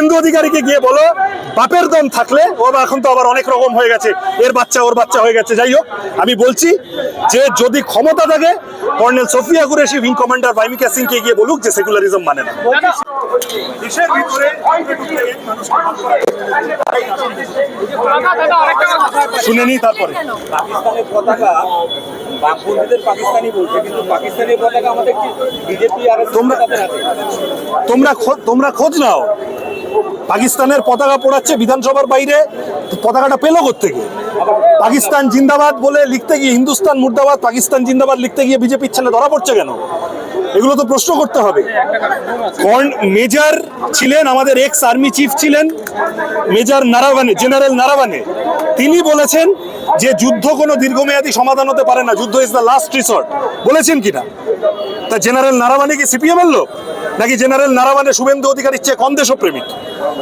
শুভেন্দু অধিকারীকে গিয়ে বলো বাপের দম থাকলে ও এখন তো আবার অনেক রকম হয়ে গেছে এর বাচ্চা ওর বাচ্চা হয়ে গেছে। যাই হোক আমি বলছি যে যদি ক্ষমতা থাকে colonel Sofiya Qureshi wing commander Vyomika সিংকে গিয়ে বলুক যে সেকুলারিজম মানে না। শুনে নি তারপরে। পাকিস্তানের পতাকা বামপন্থীদের পাকিস্তানি বলছে কিন্তু পাকিস্তানের পতাকা আমাদের বিজেপি আর তোমরা- তোমরা তোমরা খোঁজ নাও। পাকিস্তানের পতাকা পোড়াচ্ছে বিধানসভার বাইরে পতাকাটা পেল থেকে পাকিস্তান জিন্দাবাদ বলে লিখতে গিয়ে হিন্দুস্তান মুর্দাবাদ, পাকিস্তান জিন্দাবাদ লিখতে গিয়ে বিজেপির ছেলে ধরা পড়ছে কেন? এগুলো তো প্রশ্ন করতে হবে। মেজর ছিলেন আমাদের এক্স আর্মি চিফ ছিলেন, মেজর নারাবানে জেনারেল নারাবানে তিনি বলেছেন যে যুদ্ধ কোনো দীর্ঘমেয়াদী সমাধান হতে পারে না, যুদ্ধ ইজ দ্য লাস্ট রিসর্ট বলেছেন কিনা? তা জেনারেল নারাবানে কি সিপিএম এর লোক? নাকি জেনারেল নারাবানে শুভেন্দু অধিকারীর চেয়ে কম দেশপ্রেমিক?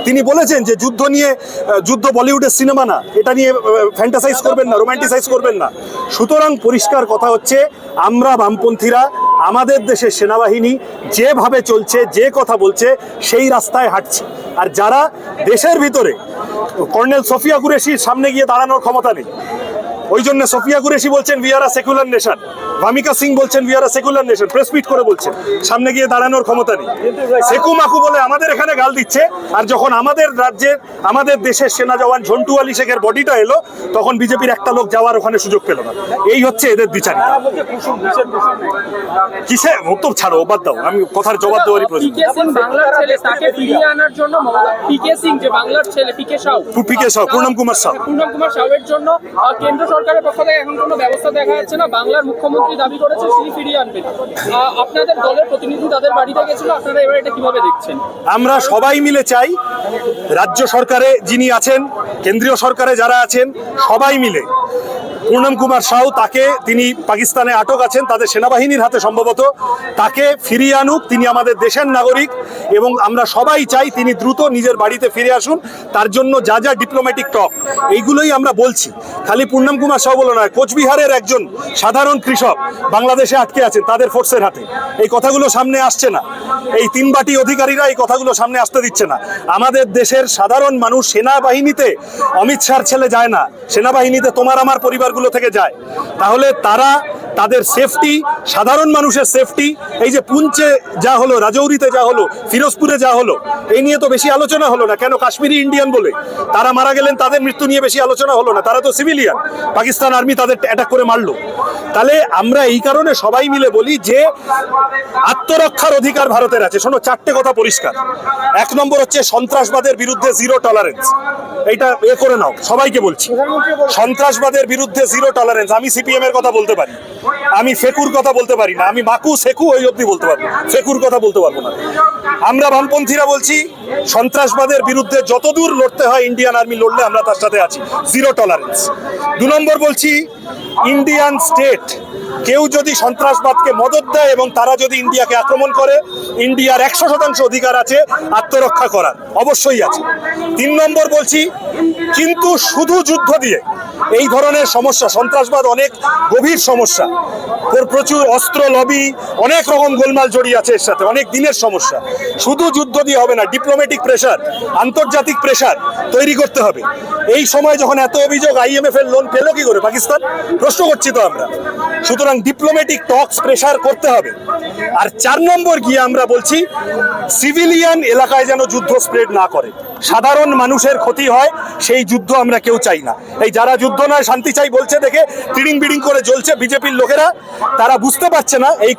তিনি বলেছেন যে যুদ্ধ নিয়ে যুদ্ধ বলিউডের সিনেমা না, এটা নিয়ে ফ্যান্টাসাইজ করবেন না রোমান্টিসাইজ করবেন না। সুতরাং পরিষ্কার কথা হচ্ছে, আমরা বামপন্থীরা, আমাদের দেশের সেনাবাহিনী যেভাবে চলছে, যে কথা বলছে, সেই রাস্তায় হাঁটছে। আর যারা দেশের ভিতরে কর্নেল সোফিয়া কুরেশির সামনে গিয়ে দাঁড়ানোর ক্ষমতা নেই, ওই জন্য সোফিয়া কুরেশি বলছেন we are secular nation Vyomika Singh বলছেন we are secular nation press meet করে বলছেন। সামনে গিয়ে দাঁড়ানোর ক্ষমতা নেই। সেকু মাকু বলে আমাদের এখানে গাল দিচ্ছে। আর যখন আমাদের রাজ্যের আমাদের দেশের সেনা জওয়ান ঝন্টু আলী শেখের বডিটা এলো তখন বিজেপির একটা লোক যাওয়ার ওখানে সুযোগ পেল না। এই হচ্ছে এদের কুসুম কিসে? তো ছাড়ো বাদ দাও। আমি কথার জবাব দেওয়ারই প্রয়োজন। পিকে সাউ পিকে কুমার সাউ। পূর্ণম কুমার সাউয়ের জন্য কেন্দ্র সরকারের পক্ষ থেকে এখন কোনো ব্যবস্থা দেখা যাচ্ছে না। বাংলার মুখ্যমন্ত্রী দাবি করেছেন তিনি ফিরিয়ে আনবেন। আপনাদের দলের প্রতিনিধি তাদের বাড়িতে গেছিল, আপনারা এবার এটা কীভাবে দেখছেন? আমরা সবাই মিলে চাই রাজ্য সরকারে যিনি আছেন, কেন্দ্রীয় সরকারে যারা আছেন, সবাই মিলে পূর্ণম কুমার সাউ তাকে তিনি পাকিস্তানে আটক আছেন, তাদের সেনাবাহিনীর হাতে সম্ভবত। তাকে ফিরিয়ে আনুক, তিনি আমাদের দেশের নাগরিক এবং আমরা সবাই চাই তিনি দ্রুত নিজের বাড়িতে ফিরে আসুন। তার জন্য যা যা ডিপ্লোম্যাটিক টক এইগুলোই আমরা বলছি। খালি পূর্ণম কুমার সাউ বলো নয়, কোচবিহারের একজন সাধারণ কৃষক বাংলাদেশে আটকে আছেন তাদের ফোর্সের হাতে। এই কথাগুলো সামনে আসছে না। এই তিন বাটি অধিকারীরা এই কথাগুলো সামনে আসতে দিচ্ছে না। আমাদের দেশের সাধারণ মানুষ সেনাবাহিনীতে অমিত শাহর ছেলে যায় না। সেনাবাহিনীতে তোমার আমার পরিবারগুলো থেকে যায়। তাহলে তারা তাদের সেফটি সাধারণ মানুষের সেফটি এই যে পুঞ্চে যা হলো, রাজৌরিতে যা হলো, ফিরোজপুরে যা হলো, এই নিয়ে তো বেশি আলোচনা হলো না। কেন কাশ্মীরি ইন্ডিয়ান বলে? তারা মারা গেলেন, তাদের মৃত্যু নিয়ে বেশি আলোচনা হলো না। তারা তো সিভিলিয়ান পাকিস্তান আর্মি তাদের অ্যাটাক করে মারলো। তাহলে আমরা এই কারণে সবাই মিলে বলি যে, আত্মরক্ষার অধিকার ভারতের আছে। শোনো, চারটে কথা পরিষ্কার। এক নম্বর হচ্ছে সন্ত্রাসবাদের বিরুদ্ধে জিরো টলারেন্স এইটা এ করে নাও, সবাইকে বলছি। সন্ত্রাসবাদের বিরুদ্ধে জিরো টলারেন্স আমি সিপিএম এর কথা বলতে পারি। আমি ফেকুর কথা বলতে পারি না, আমি মাকু সেকু ওই অবধি বলতে পারব ফেকুর কথা বলতে পারব না। আমরা বামপন্থীরা বলছি, সন্ত্রাসবাদের বিরুদ্ধে যতদূর লড়তে হয় ইন্ডিয়ান আর্মি লড়লে আমরা তার সাথে আছি জিরো টলারেন্স দু নম্বর বলছি ইন্ডিয়ান স্টেট কেউ যদি সন্ত্রাসবাদকে মদত দেয় এবং তারা যদি ইন্ডিয়াকে আক্রমণ করে ইন্ডিয়ার একশো শতাংশ অধিকার আছে আত্মরক্ষা করার, অবশ্যই আছে। তিন নম্বর বলছি, কিন্তু শুধু যুদ্ধ দিয়ে এই ধরনের সমস্যা, সন্ত্রাসবাদ অনেক গভীর সমস্যা। ওর প্রচুর অস্ত্র, লবি, অনেক রকম গোলমাল জড়িয়ে আছে এর সাথে, অনেক দিনের সমস্যা। শুধু যুদ্ধ দিয়ে হবে না ডিপ্লোম্যাটিক প্রেশার আন্তর্জাতিক প্রেশার তৈরি করতে হবে। এই সময় যখন এত অভিযোগ আইএমএফ এর লোন পেল কি করে? পাকিস্তান? প্রশ্ন করছি তো আমরা। সুতরাং ডিপ্লোম্যাটিক টক্স প্রেশার করতে হবে। আর চার নম্বর গিয়ে আমরা বলছি সিভিলিয়ান এলাকায় যেন যুদ্ধ স্প্রেড না করে। সাধারণ মানুষের ক্ষতি হয়, সেই যুদ্ধ আমরা কেউ চাই না। এই যারা যুদ্ধ নয় শান্তি চাই বলছে দেখে টিডিং বিডিং করে জ্বলছে বিজেপির লোকেরা। তারা বুঝতে পারছে না, এই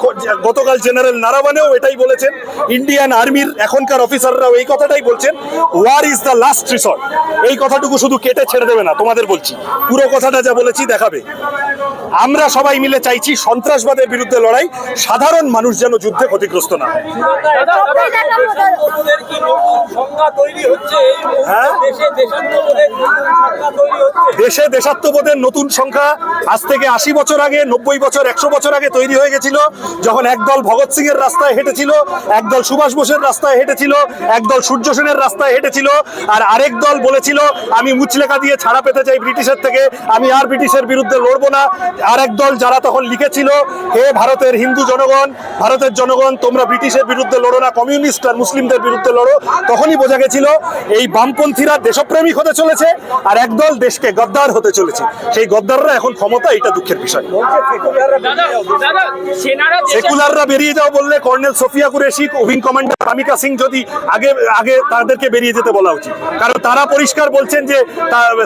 গতকাল জেনারেল নারাবানেও এটাই বলেছেন, ইন্ডিয়ান আর্মির এখনকার অফিসাররাও এই কথাটাই বলছেন war is the last resort এই কথাটুকু শুধু কেটে ছেড়ে দেবে না, তোমাদের বলছি। পুরো কথাটা যা বলেছি দেখাবে। আমরা সবাই মিলে চাইছি সন্ত্রাসবাদের বিরুদ্ধে লড়াই। সাধারণ মানুষ যেন যুদ্ধে ক্ষতিগ্রস্ত না হয়। দেশে দেশাত্মবোধের নতুন সংখ্যা আজ থেকে আশি বছর আগে, নব্বই বছর, একশো বছর আগে তৈরি হয়ে গেছিল। যখন একদল ভগৎ সিং এর রাস্তায় হেঁটেছিল, একদল সুভাষ বোসের রাস্তায় হেঁটেছিল, একদল সূর্য সেনের রাস্তায় হেঁটেছিল, আর আরেক দল বলেছিল, আমি মুচলেখা দিয়ে ছাড়া পেতে চাই ব্রিটিশের থেকে, আমি আর ব্রিটিশের বিরুদ্ধে লড়বো না। আর এক দল যারা তখন লিখেছিল হে ভারতের হিন্দু জনগণ ভারতের জনগণ তোমরা ব্রিটিশের বিরুদ্ধে লড়ো না কমিউনিস্ট আর মুসলিমদের বিরুদ্ধে লড়ো। তখনই বোঝা গেছিল এই বামপন্থীরা দেশপ্রেমিক হতে চলেছে আর একদল দেশকে গদ্দার হতে চলেছে। সেই গদ্দাররা এখন ক্ষমতা এটা দুঃখের বিষয়। সেকুলাররা বেরিয়ে যাও বললে colonel Sofiya Qureshi wing commander Vyomika Singh যদি আগে আগে তাদেরকে বেরিয়ে যেতে বলা উচিত। কারণ তারা পরিষ্কার বলছেন যে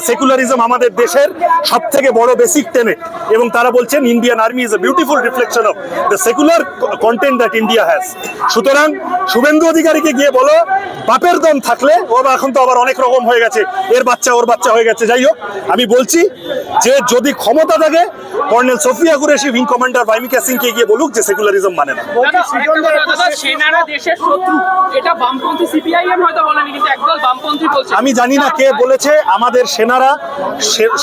সেকুলারিজম আমাদের দেশের সব থেকে বড় বেসিক টেনে এবং তারা বলছেন Indian army is a beautiful reflection of the secular content that India has সুতরাং শুভেন্দু অধিকারীকে গিয়ে বলো বাপের দম থাকলে ও এখন তো আবার অনেক রকম হয়ে গেছে এর বাচ্চা ওর বাচ্চা হয়ে গেছে। যাই হোক আমি বলছি যে যদি ক্ষমতা থাকে colonel Sofiya Qureshi wing commander Vyomika সিংকে গিয়ে বলুক যে সেকুলারিজম মানে না। দাদা একটা কথা, দাদা সেনারা দেশের শত্রু। এটা বামপন্থী সিপিআইএম হয়তো বলেনি কিন্তু একদল বামপন্থী বলছে। আমি জানি না কে বলেছে আমাদের সেনারা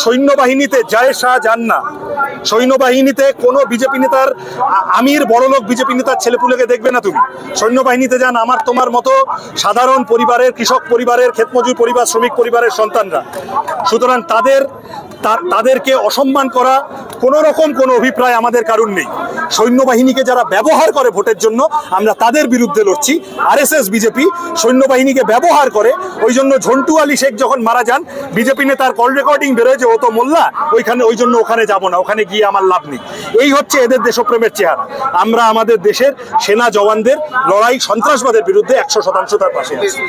সৈন্যবাহিনীতে যায় শাহ যান না। সৈন্যবাহিনীতে কোনো বিজেপি নেতার আমির, বড়লোক বিজেপি নেতার ছেলেপুলেকে দেখবে না তুমি। সৈন্যবাহিনীতে যান আমার, তোমার মতো সাধারণ পরিবারের, কৃষক পরিবারের, ক্ষেতমজুর পরিবার, শ্রমিক পরিবারের সন্তানরা। সুতরাং তাদের তাদেরকে অসম্মান করা কোনো রকম কোনো অভিপ্রায় আমাদের কারণ নেই। সৈন্যবাহিনীকে যারা ব্যবহার করে ভোটের জন্য, আমরা তাদের বিরুদ্ধে লড়ছি। আরএসএস, বিজেপি সৈন্যবাহিনীকে ব্যবহার করে, ওই জন্য ঝন্টু আলী শেখ যখন মারা যান, বিজেপি নেতার কল রেকর্ডিং বেরোয় যে, ও তো মোল্লা, ওইখানে, ওই জন্য ওখানে যাব না ওখানে গিয়ে আমার লাভ নেই। এই হচ্ছে এদের দেশপ্রেমের চেহারা। আমরা আমাদের দেশের সেনা জওয়ানদের লড়াই সন্ত্রাসবাদের বিরুদ্ধে একশো শতাংশ তার পাশে আছি।